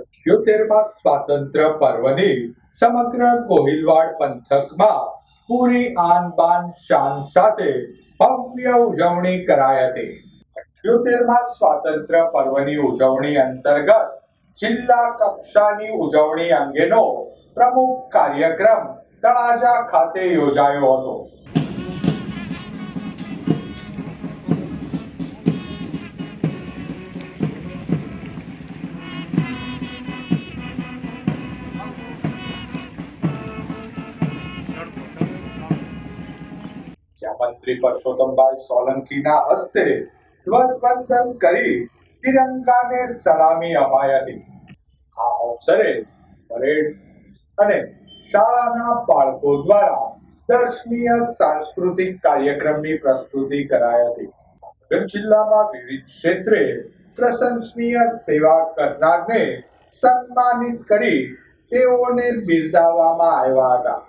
અઠ્યોતેરમાં સ્વાતંત્ર્ય પર્વની સમગ્ર ગોહિલવાડ પંથકમાં પૂરી આન બાન શાન સાથે ભવ્ય ઉજવણી કરાઈ હતી. અઠ્યોતેરમાં સ્વાતંત્ર્ય પર્વની ઉજવણી અંતર્ગત જિલ્લા કક્ષાની ઉજવણી અંગેનો પ્રમુખ કાર્યક્રમ તળાજા ખાતે યોજાયો હતો. મંત્રી પરસોત્તમભાઈ સોલંકીના હસ્તે ધ્વજવંદન કરી તિરંગાને સલામી અપાઈ હતી. આ અવસરે પરેડ અને શાળાના બાળકો દ્વારા દર્શનીય સાંસ્કૃતિક કાર્યક્રમની પ્રસ્તુતિ કરાઈ હતી. ભાવનગર જિલ્લામાં વિવિધ ક્ષેત્રે પ્રશંસનીય સેવા કરનારને સન્માનિત કરી તેઓને બિરદાવવામાં આવ્યા હતા.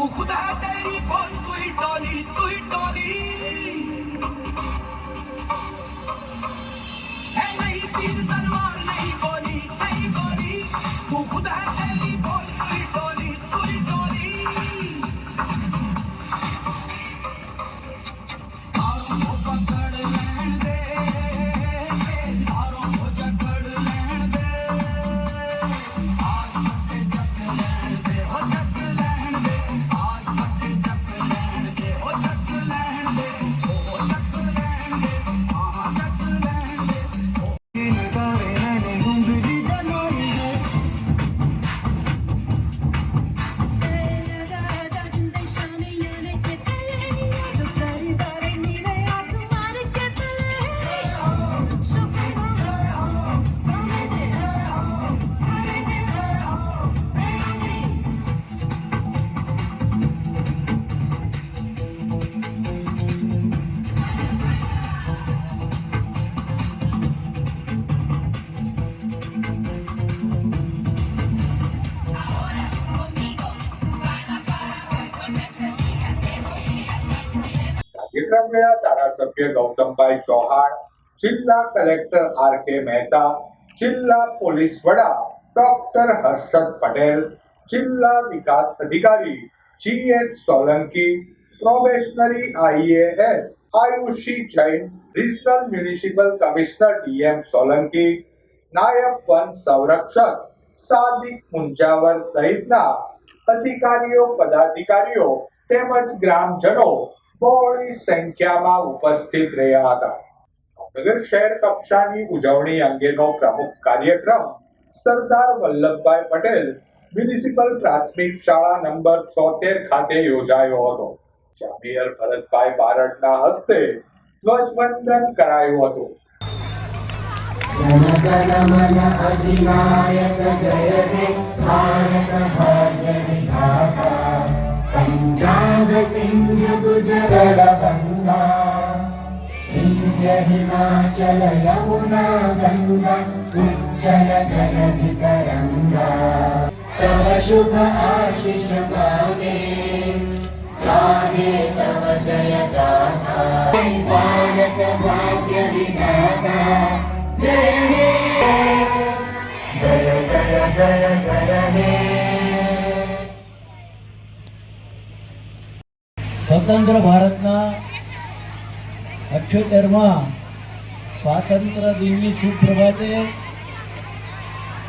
तू खुदा तेरी फौज तू ही टोली तू ही टोली है नहीं तीर કાર્યક્રમ વેળા ધારાસભ્ય ગૌતમભાઈ ચૌહાણ જિલ્લા કલેક્ટર આર કે મહેતા જિલ્લા પોલીસ વડા ડોક્ટર હર્ષદ પટેલ જિલ્લા વિકાસ અધિકારી G H Solanki probationary IAS Ayushi Jain regional municipal commissioner DM Solanki નાયબ વન સંરક્ષક સાદિક મુંજાવર સહિતના અધિકારીઓ પદાધિકારીઓ તેમજ ગ્રામજનો બહોળી સંખ્યામાં ઉપસ્થિત રહ્યા હતા. ભાવનગર શહેર કક્ષાની ઉજવણી અંગેનો પ્રમુખ કાર્યક્રમ સરદાર વલ્લભભાઈ પટેલ મ્યુનિસિપલ પ્રાથમિક શાળા નંબર છોતેર ખાતે યોજાયો હતો, જ્યાં મેયર ભરતભાઈ બારડના હસ્તે ધ્વજવંદન કરાયું હતું. જનગણ મન જય पञ्जाब सिन्ध गुजर गङ्गा विन्ध्य हिमाचल यमुना गङ्गा उज्जल जलधि तरङ्गा तव शुभ आशिष मागे गाहे तव जय गाथा भारत भाग्य विधाता जय हे जय जय जय जय हे સ્વતંત્ર ભારતના અઠ્યોતેરમાં સ્વાતંત્ર દિનની સુપ્રભાતે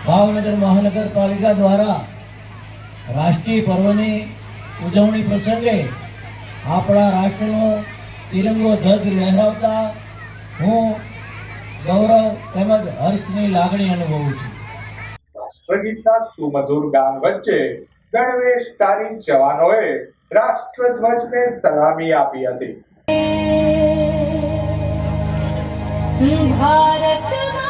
ભાવનગર મહાનગરપાલિકા દ્વારા રાષ્ટ્રીય પર્વની ઉજવણી પ્રસંગે આપણા રાષ્ટ્રનો તિરંગો ધ્વજ લહેરાવતા હું ગૌરવ તેમજ હર્ષની લાગણી અનુભવું છું. રાષ્ટ્રગીતના સુમધુર ગાન વચ્ચે ગણવેશધારી જવાનોએ રાષ્ટ્રધ્વજને સલામી આપી હતી. ભારત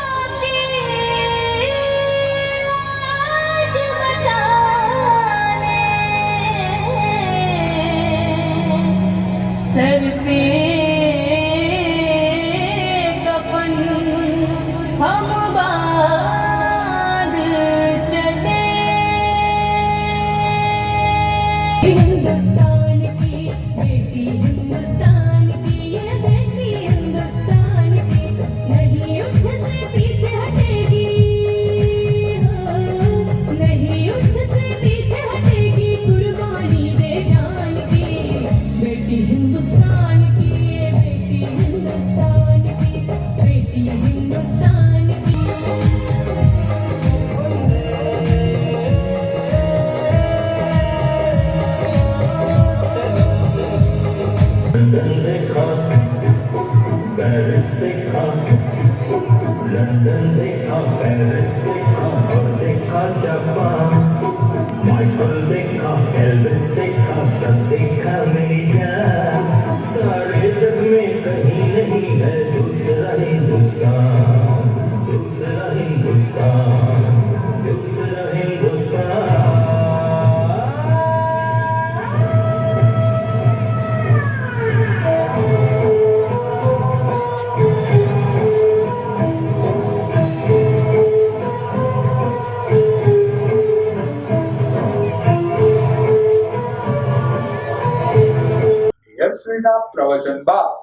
યશ્વીના પ્રવચન બાદ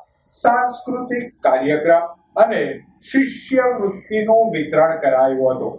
સાંસ્કૃતિક કાર્યક્રમ અને શિષ્યવૃત્તિનું વિતરણ કરાયું હતું.